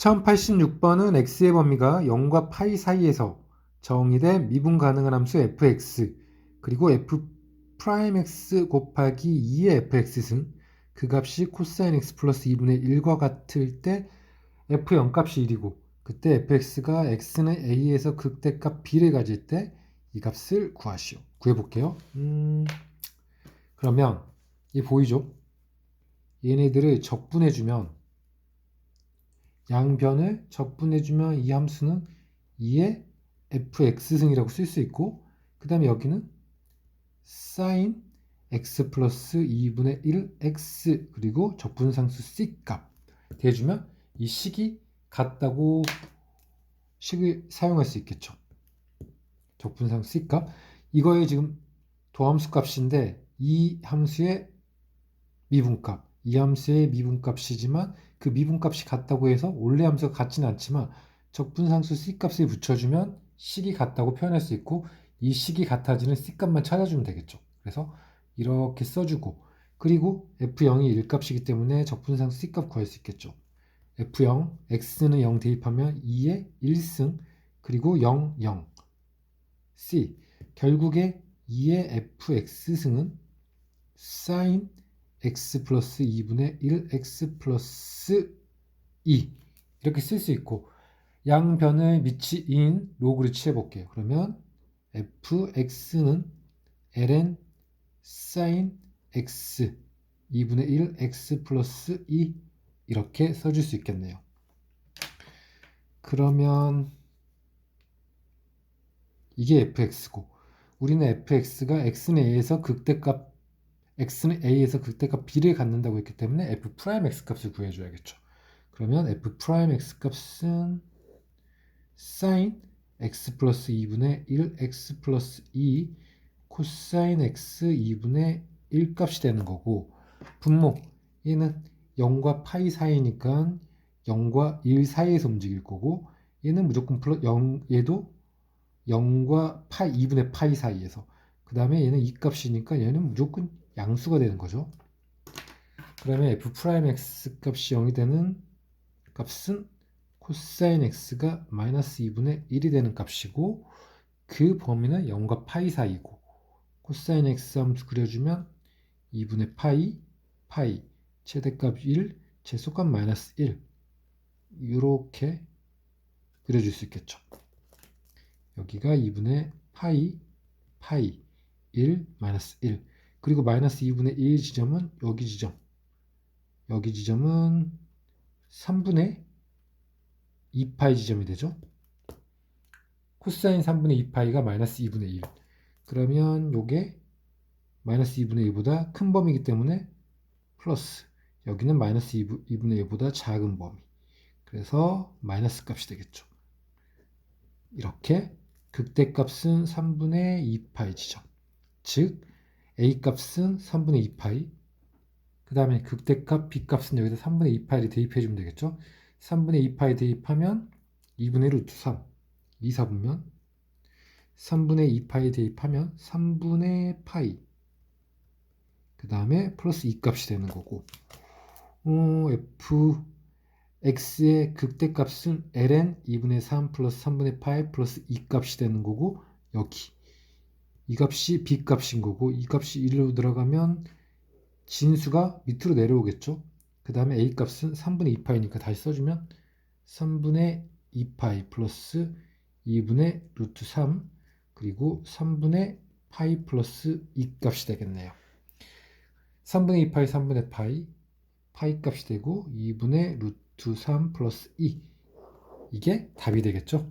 1086번은 x의 범위가 0과 파이 사이에서 정의된 미분 가능한 함수 fx 그리고 f 프라임 x 곱하기 2의 fx 승 그 값이 코사인 x 플러스 2분의 1과 같을 때 f0 값이 1이고 그때 fx가 x는 a에서 극대값 b를 가질 때 이 값을 구하시오. 구해볼게요. 음, 그러면 이 보이죠? 얘네들을 적분해주면 양변을 적분해주면 이 함수는 2의 fx승이라고 쓸 수 있고 그 다음에 여기는 sin x 플러스 2분의 1 x 그리고 적분상수 c값. 대주면 이 식이 같다고 식을 사용할 수 있겠죠. 적분상수 c값. 이거의 지금 도함수 값인데 이 함수의 미분값 이 함수의 미분값이지만 그 미분값이 같다고 해서 원래 함수가 같지는 않지만 적분상수 c값을 붙여주면 식이 같다고 표현할 수 있고 이 식이 같아지는 c값만 찾아주면 되겠죠. 그래서 이렇게 써주고 그리고 f0이 1값이기 때문에 적분상수 c값 구할 수 있겠죠. f0, x는 0 대입하면 2의 1승 그리고 0, 0 c 결국에 2의 fx승은 sin x 플러스 2분의 1 x 플러스 2 이렇게 쓸 수 있고 양변을 미치인 로그를 취해볼게요. 그러면 fx는 ln sin x 2분의 1 x 플러스 2 이렇게 써줄 수 있겠네요. 그러면 이게 fx고 우리는 fx가 x는 a에서 극대값 x는 a에서 극대값 b를 갖는다고 했기 때문에 f 프라임 x 값을 구해줘야겠죠. 그러면 f 프라임 x 값은 sin x 플러스 2분의 1 x 플러스 2 코사인 x 2분의 1 값이 되는 거고 분모 얘는 0과 파이 사이니까 0과 1 사이에서 움직일 거고 얘는 무조건 플러 0 얘도 0과 파이 2분의 파이 사이에서 그 다음에 얘는 2 값이니까 얘는 무조건 양수가 되는 거죠. 그러면 f 프라임 x 값이 0이 되는 값은 코사인 x가 마이너스 2분의 1이 되는 값이고 그 범위는 0과 파이 사이고 코사인 x 함수 그려주면 2분의 파이 파이 최대값 1 최소값 마이너스 1 이렇게 그려줄 수 있겠죠. 여기가 2분의 파이 파이 1 마이너스 1 그리고 마이너스 2분의 1 지점은 여기 지점. 여기 지점은 3분의 2파이 지점이 되죠. 코사인 3분의 2파이가 마이너스 2분의 1 그러면 요게 마이너스 2분의 1보다 큰 범위이기 때문에 플러스. 여기는 마이너스 2분의 1보다 작은 범위. 그래서 마이너스 값이 되겠죠. 이렇게 극대값은 3분의 2파이 지점. 즉 A값은 3분의 2파이 그 다음에 극대값 B값은 여기다 3분의 2파이를 대입해 주면 되겠죠. 3분의 2파이 대입하면 2분의 루트 3 2, 4분면 3분의 2파이 대입하면 3분의 파이 그 다음에 플러스 2값이 되는 거고 어, f x의 극대값은 ln 2분의 3 플러스 3분의 파이 플러스 2값이 되는 거고 여기 이 값이 b 값인 거고 이 값이 1로 들어가면 진수가 밑으로 내려오겠죠? 그 다음에 a 값은 3분의 2파이니까 다시 써주면 3분의 2파이 플러스 2분의 루트 3 그리고 3분의 파이 플러스 2 값이 되겠네요. 3분의 2파이 3분의 파이 파이 값이 되고 2분의 루트 3 플러스 2 이게 답이 되겠죠